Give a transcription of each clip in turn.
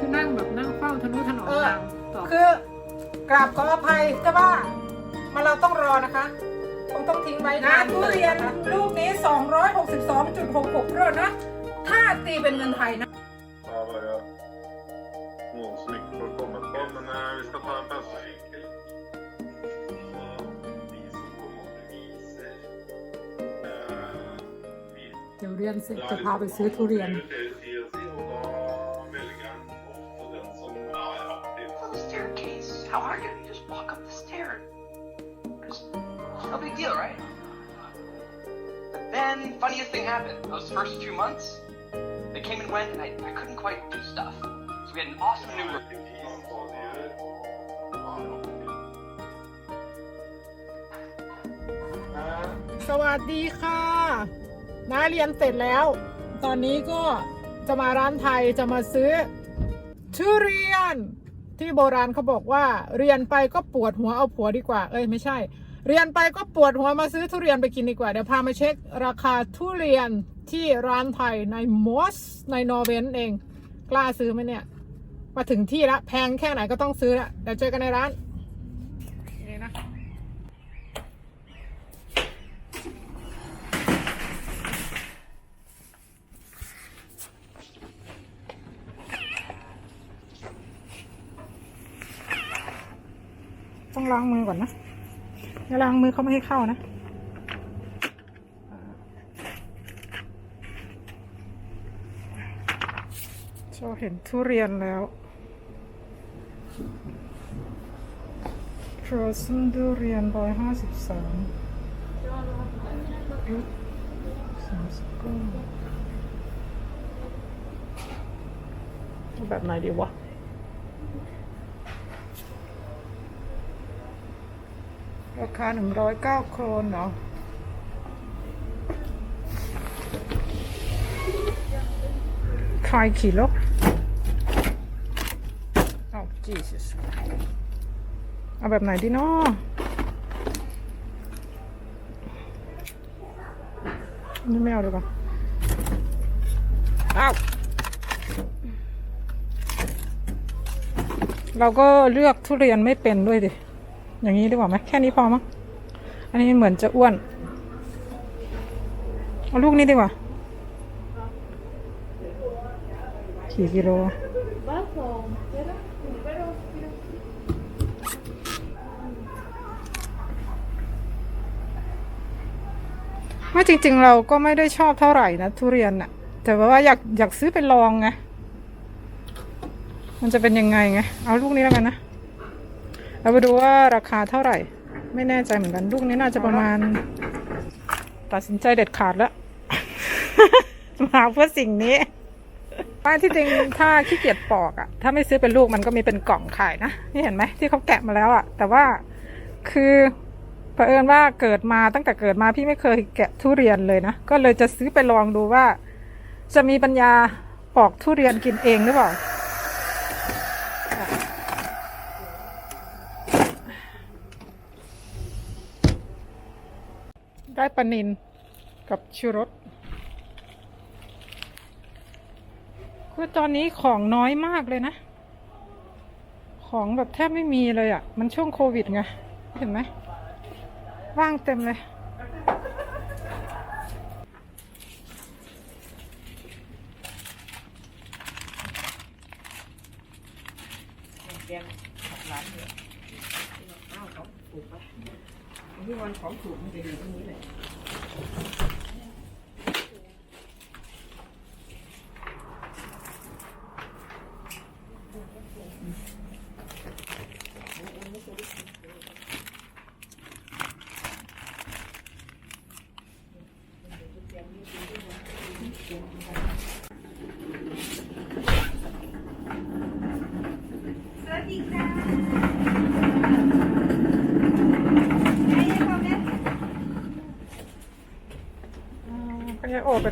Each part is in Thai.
คือนั่งแบบนั่งเฝ้าทนุถนอมเออ นางต่อคือกราบขออภัยแต่ว่ามาเราต้องรอนะคะ คงต้องทิ้งไว้นะนานทุเรียนลูกนี้ 262.66ด้วยนะ ถ้าตีเป็นเงินไทยนะ Ja, vad jag... Åh, snyggt påkommet. Ja, men eh, vi ska ta en paus. เดี๋ยวเรียนเสร็จจะพาไปซื้อทุเรียน On then, funniest thing happened. Those first few months, they came and went, and I, I couldn't quite do stuff. So we had an awesome new room. สวัสดีค่ะน้าเรียนเสร็จแล้ว ตอนนี้ก็จะมาร้านไทยจะมาซื้อทุเรียน ที่โบราณเขาบอกว่าเรียนไปก็ปวดหัวเอาผัวดีกว่า เอ้ยไม่ใช่ เรียนไปก็ปวดหัวมาซื้อทุเรียนไปกินดีกว่า เดี๋ยวพามาเช็คราคาทุเรียนที่ร้านไทยในมอสในนอร์เวย์นั่นเอง กล้าซื้อไหมเนี่ย มาถึงที่ละแพงแค่ไหนก็ต้องซื้อละเดี๋ยวเจอกันในร้านนี่นะต้องล้างมือก่อนนะ อย่าล้างมือเขาไม่ให้เข้านะโชว์เห็นทุเรียนแล้ว frozen ทุเรียนร้อยห้าสิบสามสามสิบก้แบบไหนดีวะ ราคาหนึ่งร้อยเก้าโครนเนาะขายกี่โลเอา Jesus เอาแบบไหนดีเนาะนี่ไม่เอาดีกว่าเอาเราก็เลือกทุเรียนไม่เป็นด้วยดิ อย่างนี้ดีกว่าไหมแค่นี้พอมั้งอันนี้เหมือนจะอ้วนเอาลูกนี้ดีกว่ากี่กิโลว่าจริง ๆ เราก็ไม่ได้ชอบเท่าไหร่นะทุเรียนอะแต่ว่าอยากอยากซื้อไปลองไงมันจะเป็นยังไงไง เอาลูกนี้แล้วกันนะ เราไปดูว่าราคาเท่าไหร่ ไม่แน่ใจเหมือนกันลูกนี้น่าจะประมาณ ตัดสินใจเด็ดขาดแล้ว มาเพื่อสิ่งนี้ป้าที่จริงถ้าขี้เกียจปอกอะถ้าไม่ซื้อเป็นลูกมันก็มีเป็นกล่องขายนะนี่เห็นไหมที่เขาแกะมาแล้วอะแต่ว่าคือเผอิญว่าเกิดมาตั้งแต่เกิดมาพี่ไม่เคยแกะทุเรียนเลยนะก็เลยจะซื้อไปลองดูว่า จะมีปัญญาปอกทุเรียนกินเองหรือเปล่า ได้ปลานินกับชูรสคือตอนนี้ของน้อยมากเลยนะ ของแบบแทบไม่มีเลยอะ่ะ มันช่วงโควิดไง เห็นไหมว่างเต็มเลย 好苦，你别 thuật.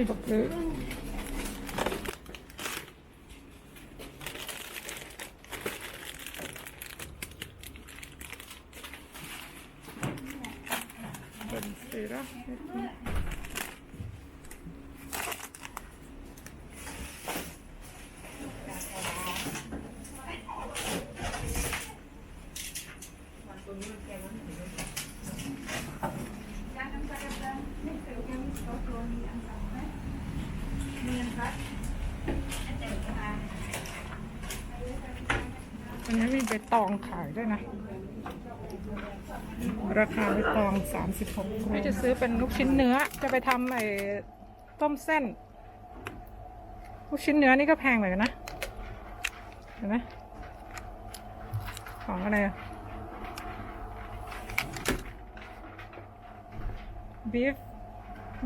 อ้ยตกเลยเป็นสีแล้ว อันนี้มีใบตองขายด้วยนะ ราคาใบตองสามสิบหกไม่จะซื้อเป็นลูกชิ้นเนื้อ จะไปทำไอ้ต้มเส้น ลูกชิ้นเนื้อนี่ก็แพงเหมือนกันนะ เห็นไหมของอะไรอะบีฟ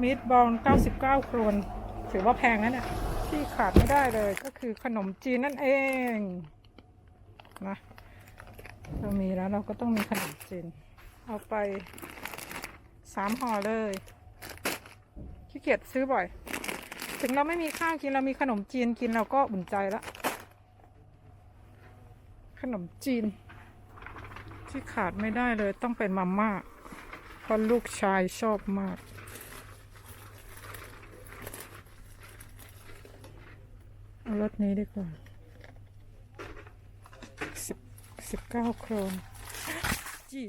มีดบอล99โครน ถือว่าแพงนะเนี่ยที่ขาดไม่ได้เลยก็คือขนมจีนนั่นเองนะเรามีแล้วเราก็ต้องมีขนมจีนเอาไปสามห่อเลยขี้เกียจซื้อบ่อย ถึงเราไม่มีข้าวกินเรามีขนมจีนกินเราก็อุ่นใจแล้วขนมจีน ที่ขาดไม่ได้เลยต้องเป็นมาม่าเพราะลูกชายชอบมาก เอารถนี้ดีกว่าสิบสิบเก้าโครนจี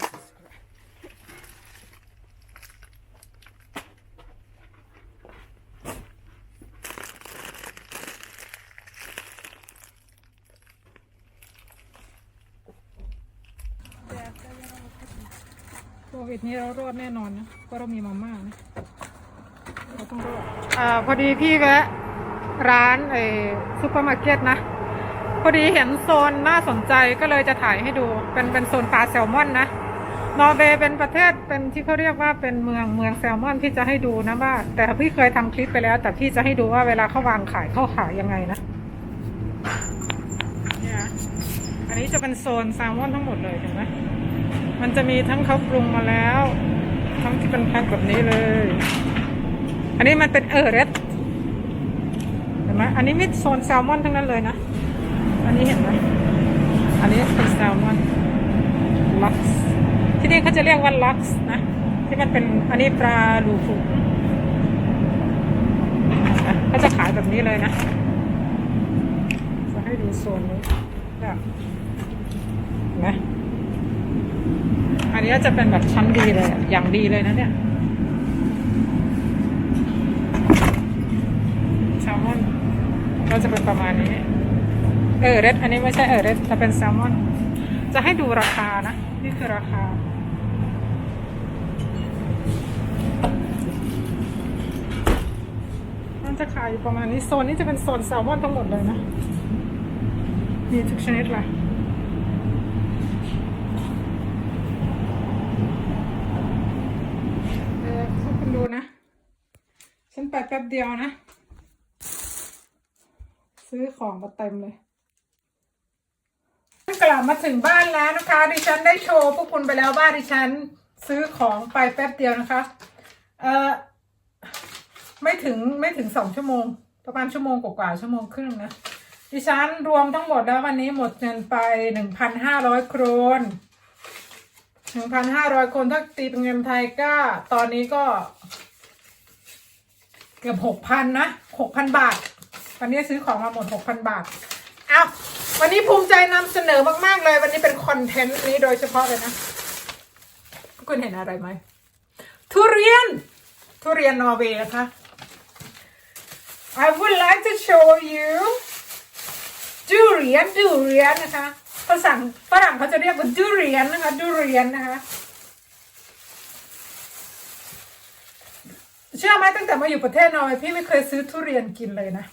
โควิดนี้เรารอดแน่นอนนะเพราะเรามีมาม่านะเราต้องรอดอ่าพอดีพี่แวะ ร้านเอซูเปอร์มาร์เก็ตนะ พอดีเห็นโซนน่าสนใจก็เลยจะถ่ายให้ดู เป็นเป็นโซนปลาแซลมอนนะ นอร์เวย์เป็นประเทศเป็นที่เขาเรียกว่าเป็นเมืองเมืองแซลมอนที่จะให้ดูนะว่า แต่พี่เคยทำคลิปไปแล้ว แต่พี่จะให้ดูว่าเวลาเขาวางขายเขาขายยังไงนะเนี่ยอันนี้จะเป็นโซนแซลมอนทั้งหมดเลยเห็นไหมมันจะมีทั้งเขาปรุงมาแล้ว ทั้งที่เป็นแพ็คแบบนี้เลย อันนี้มันเป็นเออเรส ไหมอันนี้มิดโซนแซลมอนทั้งนั้นเลยนะ อันนี้เห็นไหมอันนี้เป็นแซลมอนลักซ์ที่นี่เขาจะเรียกว่าลักซ์นะ ที่มันเป็นอันนี้ปลาลูฟุนะเขาจะขายแบบนี้เลยนะ จะให้ดูโซนนี้แบบเห็นไหมอันนี้จะเป็นแบบชั้นดีเลยอะอย่างดีเลยนะเนี่ย แซลมอน ก็จะเป็นประมาณนี้ เออเรดอันนี้ไม่ใช่เออเรดแต่เป็นแซลมอน จะให้ดูราคานะ นี่คือราคา มันจะขายอยู่ประมาณนี้ โซนนี้จะเป็นโซนแซลมอนทั้งหมดเลยนะ มีทุกชนิดเลยเออคุณดูนะ ฉันไปแป๊บเดียวนะ ซื้อของมาเต็มเลยกลับมาถึงบ้านแล้วนะคะ ดิฉันได้โชว์พวกคุณไปแล้วว่าดิฉันซื้อของไปแป๊บเดียวนะคะ เอ่อไม่ถึงไม่ถึงสองชั่วโมง ประมาณชั่วโมงกว่าๆชั่วโมงครึ่งนะ ดิฉันรวมทั้งหมดแล้ววันนี้หมดเงินไปหนึ่งพันห้าร้อยโครนหนึ่งพันห้าร้อยคนถ้าตีเป็นเงินไทยก็ตอนนี้ก็ เกือบหกพันนะหกพันบาท วันนี้ซื้อของมาหมดหกพันบาทเอาวันนี้ภูมิใจนำเสนอมากๆเลย วันนี้เป็นคอนเทนต์นี้โดยเฉพาะเลยนะ คุณเห็นอะไรไหม ทุเรียน ทุเรียนนอร์เวย์นะคะ I would like to show you ดูเรียนดูเรียนนะคะภาษาฝรั่งเขาจะเรียกว่าดูเรียนนะคะดูเรียนนะคะเชื่อไหมตั้งแต่มาอยู่ประเทศนอร์เวย์พี่ไม่เคยซื้อทุเรียนกินเลยนะ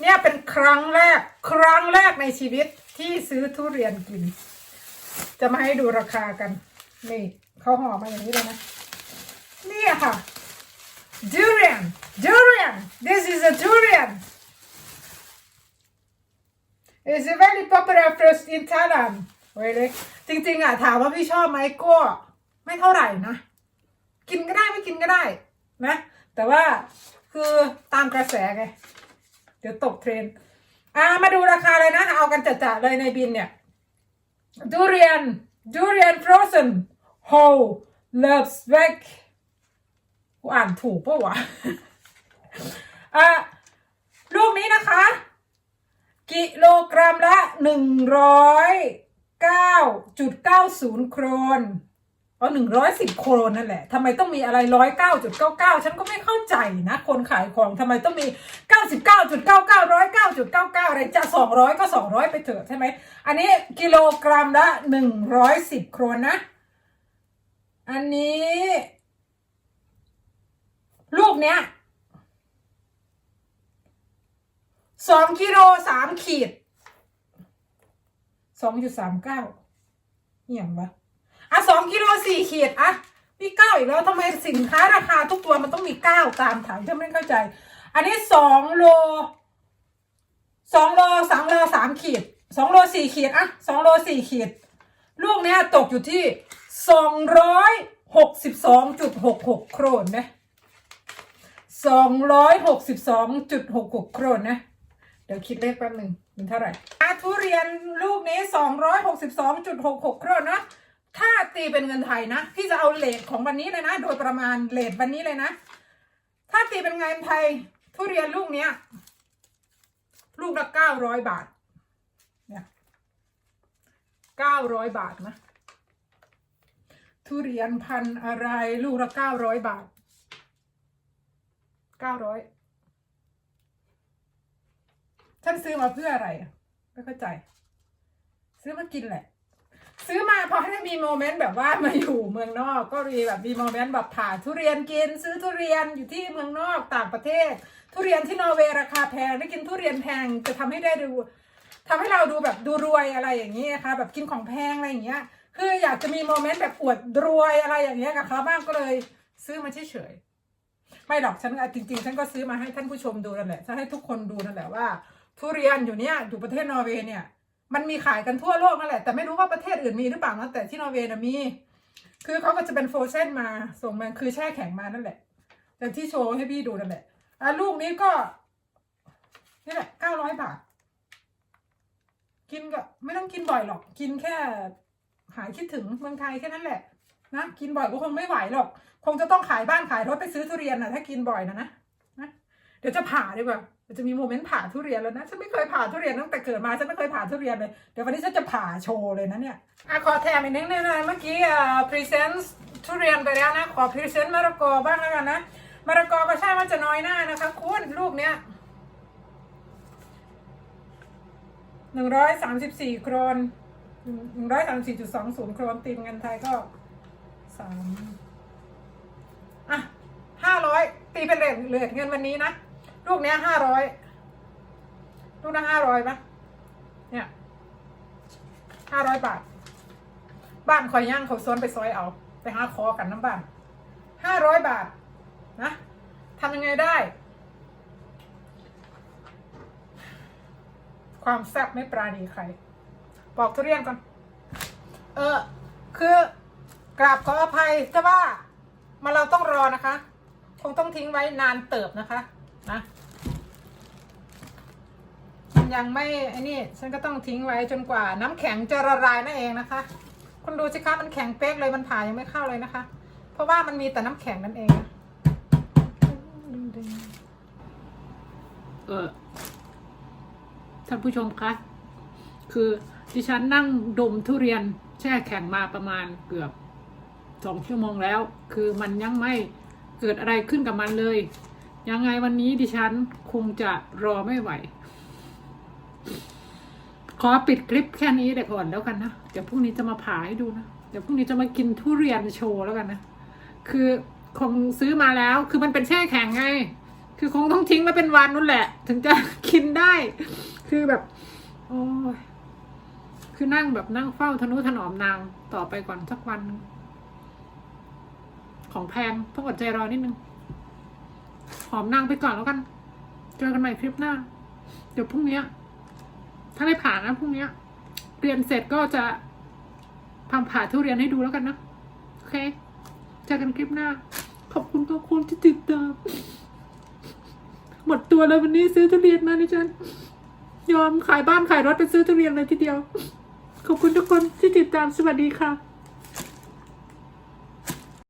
เนี่ยเป็นครั้งแรกครั้งแรกในชีวิตที่ซื้อทุเรียนกิน จะมาให้ดูราคากัน นี่เขาห่อมาอย่างนี้เลยนะ เนี่ยค่ะ durian durian this is a durian it's a very popular fruit in Thailand really จริงๆอะถามว่าพี่ชอบไหมก็ไม่เท่าไหร่นะ กินก็ได้ไม่กินก็ได้นะ แต่ว่าคือตามกระแสไง เดี๋ยวตกเทรนอ่ามาดูราคาเลยนะ เอากันจัดๆเลยในบินเนี่ยดูเรียนดูเรียนฟรอเซนโฮลเลิฟสเวกกูอ่านถูกปะวะอะลูกนี้นะคะ กิโลกรัมละหนึ่งร้อยเก้าจุดเก้าศูนย์โครน อ๋อหนึ่งร้อยสิบโครนนั่นแหละทำไมต้องมีอะไรร้อยเก้าจุดเก้าเก้าฉันก็ไม่เข้าใจนะ คนขายของทำไมต้องมีเก้าสิบเก้าจุดเก้าเก้าร้อยเก้าจุดเก้าเก้าอะไรจะสองร้อยก็สองร้อยไปเถอะใช่ไหม อันนี้กิโลกรัมละหนึ่งร้อยสิบโครนนะ อันนี้ ลูกเนี้ยสองกิโลสามขีดสองจุดสามเก้าเหี่ยงวะ อะสองกิโลสี่ขีดอะมีเก้าอีกแล้วทำไมสินค้าราคาทุกตัวมันต้องมีเก้าตามถังฉันไม่เข้าใจ อันนี้สองโลสองโลสามโลสามขีดสองโลสี่ขีดอะสองโลสี่ขีด ลูกเนี้ยตกอยู่ที่สองร้อยหกสิบสองจุดหกหกโครนนะสองร้อยหกสิบสองจุดหกหกโครนนะ เดี๋ยวคิดเลขแป๊บหนึ่งเป็นเท่าไหร่อาทุเรียนลูกนี้สองร้อยหกสิบสองจุดหกหกโครนนะ ถ้าตีเป็นเงินไทยนะพี่จะเอาเลทของวันนี้เลยนะ โดยประมาณเลทวันนี้เลยนะ ถ้าตีเป็นเงินไทย ทุเรียนลูกเนี้ย ลูกละเก้าร้อยบาท เนี่ยเก้าร้อยบาทนะทุเรียนพันอะไรลูกละเก้าร้อยบาทเก้าร้อยฉันซื้อมาเพื่ออะไรไม่เข้าใจ ซื้อมากินแหละ ซื้อมาพราะให้มีโมเมนต์แบบว่ามาอยู่เมืองนอกก็มีแบบมีโมเมนต์แบบผ่าทุเรียนกิน ซื้อทุเรียนอยู่ที่เมืองนอกต่างประเทศ ทุเรียนที่นอร์เวย์ราคาแพงได้กินทุเรียนแพงจะทำให้ได้ดูทำให้เราดูแบบดูรวยอะไรอย่างนี้นะคะแบบกินของแพงอะไรอย่างเงี้ย คืออยากจะมีโมเมนต์แบบอวดรวยอะไรอย่างเงี้ยกับเขาบ้างก็เลยซื้อมาเฉยๆไม่หรอกฉันจริงๆ ฉันก็ซื้อมาให้ท่านผู้ชมดูนั่นแหละจะให้ทุกคนดูนั่นแหละว่า ทุเรียนอยู่เนี่ยอยู่ประเทศนอร์เวย์เนี่ย มันมีขายกันทั่วโลกนั่นแหละ แต่ไม่รู้ว่าประเทศอื่นมีหรือเปล่านะแต่ที่นอร์เวย์นะมี คือเขาก็จะเป็นโฟรเซนมาส่งมาคือแช่แข็งมานั่นแหละแต่ที่โชว์ให้พี่ดูนั่นแหละอะลูกนี้ก็นี่แหละเก้าร้อยบาท กินก็ไม่ต้องกินบ่อยหรอก กินแค่หายคิดถึงเมืองไทยแค่นั้นแหละนะกินบ่อยก็คงไม่ไหวหรอก คงจะต้องขายบ้านขายรถไปซื้อทุเรียนนะถ้ากินบ่อยนะนะนะ เดี๋ยวจะผ่าดีกว่าจะมีโมเมนต์ผ่าทุเรียนแล้วนะ ฉันไม่เคยผ่าทุเรียนตั้งแต่เกิดมาฉันไม่เคยผ่าทุเรียนเลย เดี๋ยววันนี้ฉันจะผ่าโชว์เลยนะเนี่ยอะขอแถมอีกนิดนึงนะเมื่อกี้อ่าพรีเซนต์ทุเรียนไปแล้วนะ ขอพรีเซนต์มะละกอบ้างแล้วกันนะ มะละกอก็ใช่ว่าจะน้อยหน้านะคะคุณลูกเนี้ยหนึ่งร้อยสามสิบสี่โครนหนึ่งร้อยสามสี่จุดสองศูนย์โครนตีเป็นเงินไทยก็สามอะห้าร้อยตีเป็นเลทเลทเงินวันนี้นะ ลูกเนี้ยห้าร้อยลูกละห้าร้อยปะเนี่ยห้าร้อยบาท บ้านคอยย่างเขาซ้อนไปซอยเอา ไปหาคอกันน้ำบ้านห้าร้อยบาทนะทำยังไงได้ ความแซ่บไม่ปราณีใครปอกทุเรียนก่อน เออ คือกราบขออภัยแต่ว่ามาเราต้องรอนะคะ คงต้องทิ้งไว้นานเติบนะคะ นะมันยังไม่ไอ้นี่ฉันก็ต้องทิ้งไว้จนกว่าน้ำแข็งจะละลายนั่นเองนะคะ คุณดูสิคะมันแข็งเป๊กเลยมันผ่ายังไม่เข้าเลยนะคะ เพราะว่ามันมีแต่น้ำแข็งนั่นเองเออท่านผู้ชมคะคือดิฉันนั่งดมทุเรียนแช่แข็งมาประมาณเกือบสองชั่วโมงแล้ว คือมันยังไม่เกิดอะไรขึ้นกับมันเลย ยังไงวันนี้ดิฉันคงจะรอไม่ไหว ขอปิดคลิปแค่นี้เดี๋ยก่อนแล้วกันนะ เดี๋ยวพรุ่งนี้จะมาผ่าให้ดูนะ เดี๋ยวพรุ่งนี้จะมากินทุเรียนโชว์แล้วกันนะ คือคงซื้อมาแล้ว คือมันเป็นแช่แข็งไง คือคงต้องทิ้งมาเป็นวันนู่นแหละ ถึงจะกินได้ คือแบบ โอ้ยคือนั่งแบบนั่งเฝ้าทนุถนอมนางต่อไปก่อนสักวัน ของแพงต้องอดใจรอนิดนึง หอมนางไปก่อนแล้วกัน เจอกันใหม่คลิปหน้า เดี๋ยวพรุ่งนี้ถ้าได้ผ่านนะพรุ่งนี้เรียนเสร็จก็จะทำผ่าทุเรียนให้ดูแล้วกันนะ โอเค เจอกันคลิปหน้า ขอบคุณทุกคนที่ติดตาม หมดตัวเลยวันนี้ซื้อทุเรียนมาดิฉัน ยอมขายบ้านขายรถไปซื้อทุเรียนเลยทีเดียว ขอบคุณทุกคนที่ติดตาม สวัสดีค่ะ